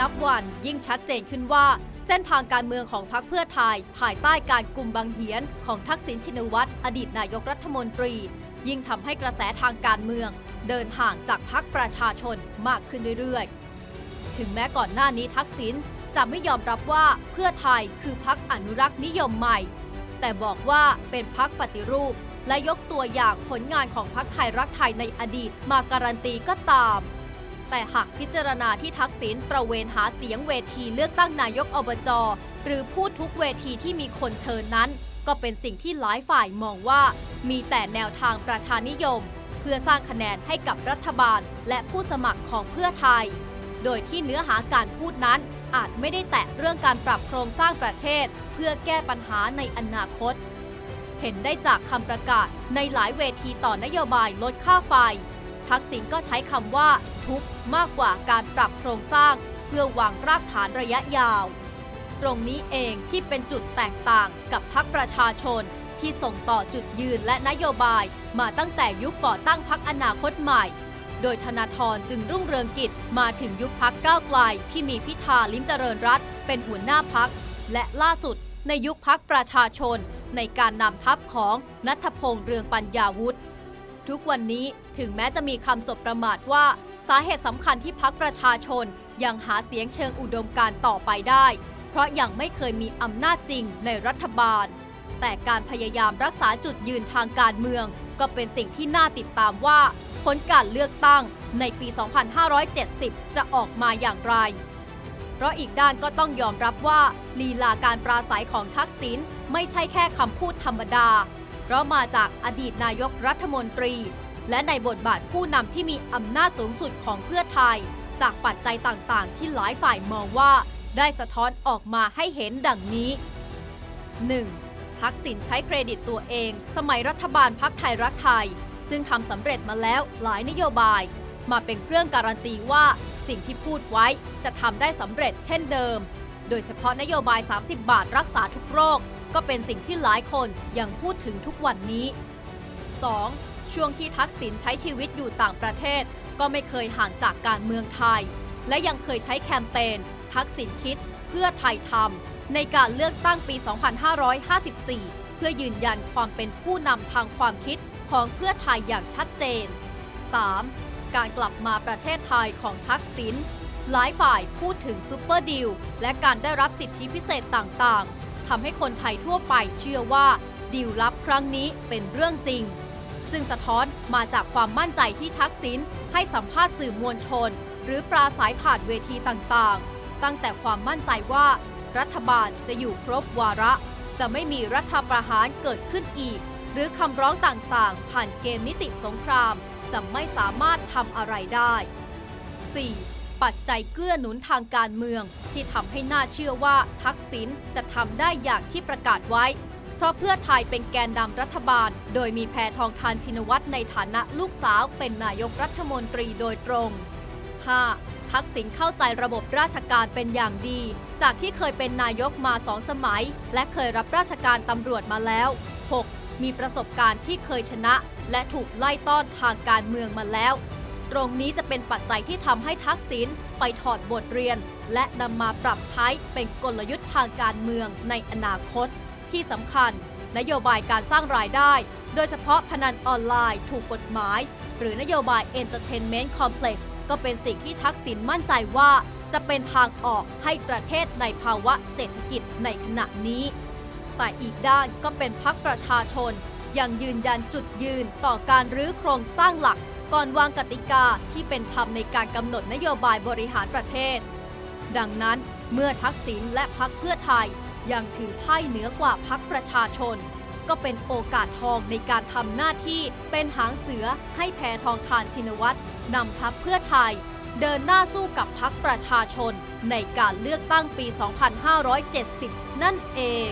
นับวันยิ่งชัดเจนขึ้นว่า เส้นทางการเมืองของพรรคเพื่อไทย ภายใต้การกลุ่มบังเหียนของทักษิณชินวัตรอดีตนายกรัฐมนตรี ยิ่งทำให้กระแสทางการเมือง เดินห่างจากพรรคประชาชนมากขึ้นเรื่อยๆ ถึงแม้ก่อนหน้านี้ทักษิณจะไม่ยอมรับว่าเพื่อไทยคือพรรคอนุรักษ์นิยมใหม่ แต่บอกว่าเป็นพรรคปฏิรูป และยกตัวอย่างผลงานของพรรคไทยรักไทยในอดีตมาการันตีก็ตาม แต่หากพิจารณาที่ทักษิณตระเวนหาเสียงเวทีเลือกตั้งนายกอบจหรือพูดทุกเวทีที่มีคนเชิญนั้น ก็เป็นสิ่งที่หลายฝ่ายมองว่า มีแต่แนวทางประชานิยม เพื่อสร้างคะแนนให้กับรัฐบาล และผู้สมัครของเพื่อไทย โดยที่เนื้อหาการพูดนั้น อาจไม่ได้แตะเรื่องการปรับโครงสร้างประเทศ เพื่อแก้ปัญหาในอนาคต เห็นได้จากคำประกาศในหลายเวทีต่อนโยบายลดค่าไฟ ทักษิณก็ใช้คำว่าทุกข์มากกว่าการปรับโครงสร้าง เพื่อวางรากฐานระยะยาว ตรงนี้เองที่เป็นจุดแตกต่างกับพรรคประชาชน ที่ส่งต่อจุดยืนและนโยบาย มาตั้งแต่ยุคก่อตั้งพรรคอนาคตใหม่ โดยธนาธรจึงรุ่งเรืองกิจมาถึงยุคพักก้าวไกลที่มีพิธาลิ้มเจริญรัตเป็นหัวหน้าพัก และล่าสุดในยุคพักประชาชน ในการนำทัพของนัทพงษ์เรืองปัญญาวุฒิ ทุกวันนี้ถึงแม้จะมีคำสบประมาทว่า สาเหตุสำคัญที่พักประชาชนยังหาเสียงเชิงอุดมการต่อไปได้ เพราะยังไม่เคยมีอำนาจจริงในรัฐบาล แต่การพยายามรักษาจุดยืนทางการเมือง ก็เป็นสิ่งที่น่าติดตามว่าผลการเลือกตั้งในปี 2570 จะออกมาอย่างไร เพราะอีกด้านก็ต้องยอมรับว่าลีลาการปราศัยของทักษิณไม่ใช่แค่คำพูดธรรมดา เพราะมาจากอดีตนายกรัฐมนตรี และในบทบาทผู้นำที่มีอำนาจสูงสุดของเพื่อไทย จากปัจจัยต่างๆ ที่หลายฝ่ายมองว่า ได้สะท้อนออกมาให้เห็นดังนี้ 1. ทักษิณใช้เครดิตตัวเอง สมัยรัฐบาลพักไทยรักไทย ซึ่งทำสำเร็จมาแล้วหลายนโยบาย มาเป็นเครื่องการันตีว่าสิ่งที่พูดไว้จะทำได้สำเร็จเช่นเดิม โดยเฉพาะนโยบาย 30 บาทรักษาทุกโรค ก็เป็นสิ่งที่หลายคนยังพูดถึงทุกวันนี้ 2. ช่วงที่ทักษิณใช้ชีวิตอยู่ต่างประเทศ ก็ไม่เคยห่างจากการเมืองไทย และยังเคยใช้แคมเปญทักษิณคิดเพื่อไทยทำในการเลือกตั้งปี 2554 เพื่อยืนยันความเป็นผู้นำทางความคิดของเพื่อไทยอย่างชัดเจน 3. การกลับมาประเทศไทยของทักษิณหลายฝ่ายพูดถึงซูเปอร์ดิวและการได้รับสิทธิพิเศษต่างๆ ทำให้คนไทยทั่วไปเชื่อว่าดิวลับครั้งนี้เป็นเรื่องจริง ซึ่งสะท้อนมาจากความมั่นใจที่ทักษิณให้สัมภาษณ์สื่อมวลชน หรือปราศัยผ่านเวทีต่างๆ ตั้งแต่ความมั่นใจว่า รัฐบาลจะอยู่ครบวาระ จะไม่มีรัฐประหารเกิดขึ้นอีก หรือคำร้องต่างๆ ผ่านเกมนิติสงคราม จะไม่สามารถทำอะไรได้ 4. ปัจจัยเกื้อหนุนทางการเมือง ที่ทำให้น่าเชื่อว่าทักษิณจะทำได้อย่างที่ประกาศไว้ เพราะเพื่อไทยเป็นแกนนำรัฐบาล โดยมีแพทองทานชินวัตรในฐานะลูกสาวเป็นนายกรัฐมนตรีโดยตรง 5. ทักษิณเข้าใจระบบราชการเป็นอย่างดี จากที่เคยเป็นนายกมาสองสมัย และเคยรับราชการตำรวจมาแล้ว 6. มีประสบการณ์ที่เคยชนะ และถูกไล่ต้อนทางการเมืองมาแล้ว ตรงนี้จะเป็นปัจจัยที่ทำให้ทักษิณไปถอดบทเรียน และนำมาปรับใช้เป็นกลยุทธ์ทางการเมืองในอนาคต ที่สำคัญ นโยบายการสร้างรายได้ โดยเฉพาะพนันออนไลน์ถูกกฎหมาย หรือนโยบาย Entertainment Complex ก็เป็นสิ่งที่ทักษิณมั่นใจว่า จะเป็นทางออกให้ประเทศในภาวะเศรษฐกิจในขณะนี้ แต่อีกด้านก็เป็นพักประชาชนยังยืนยันจุดยืนต่อการรื้อโครงสร้างหลัก ก่อนวางกติกาที่เป็นธรรมในการกำหนดนโยบายบริหารประเทศ ดังนั้นเมื่อทักษิณและพักเพื่อไทยยังถือไพ่เหนือกว่าพักประชาชน ก็เป็นโอกาสทองในการทำหน้าที่เป็นหางเสือให้แพทองทานชินวัตรนำทัพเพื่อไทย เดินหน้าสู้กับพักประชาชนในการเลือกตั้งปี 2570 นั่นเอง